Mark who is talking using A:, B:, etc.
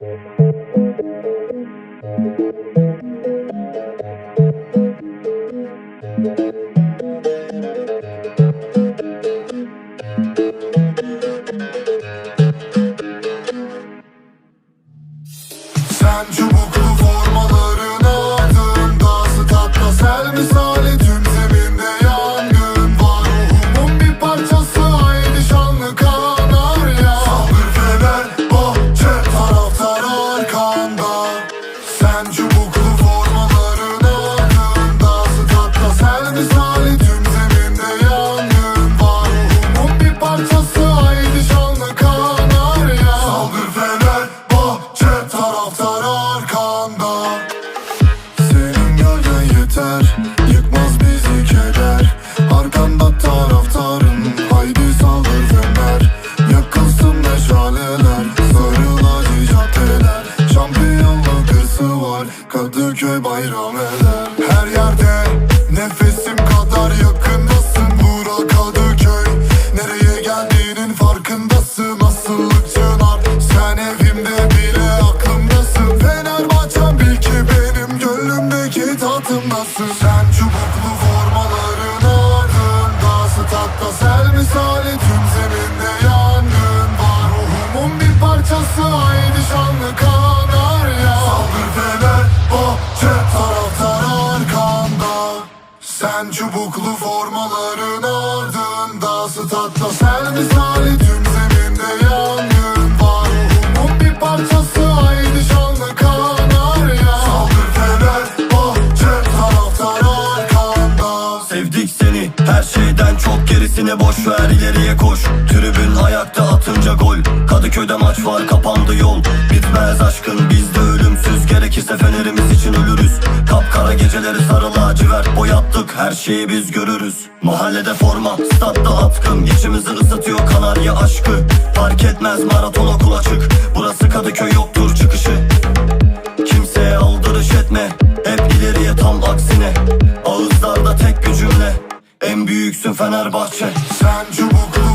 A: Sen var. Kadıköy bayram eder. Her yerde Nefesim kadar yakındasın. Bura Kadıköy Nereye geldiğinin farkındasın. Asıllık çınar Sen evimde bile Sen çubuklu formaların ardında Statta sel misali tüm zeminde yangın var Ruhumun bir parçası haydi şanlı kanarya Saldır fener bahçe taraftar arkanda.
B: Sevdik seni her şeyden çok gerisini boş ver ileriye koş. Tribün ayakta atınca gol. Kadıköy'de maç var kapandı yol. Bitmez aşkın bizde ölümsüz Gerekirse fenerimiz için ölürüz. Kapkara geceleri sarı lacivert boyattık Her şeyi biz görürüz. Mahallede forma statta atkım İçimizi ısıtıyor kanarya aşkı. Fark etmez maraton okul açık. Burası Kadıköy yoktur çıkışı. Kimseye aldırış etme Hep ileriye tam aksine. Ağızlarda tek bir En büyüksün Fenerbahçe.
A: Sen çubuklu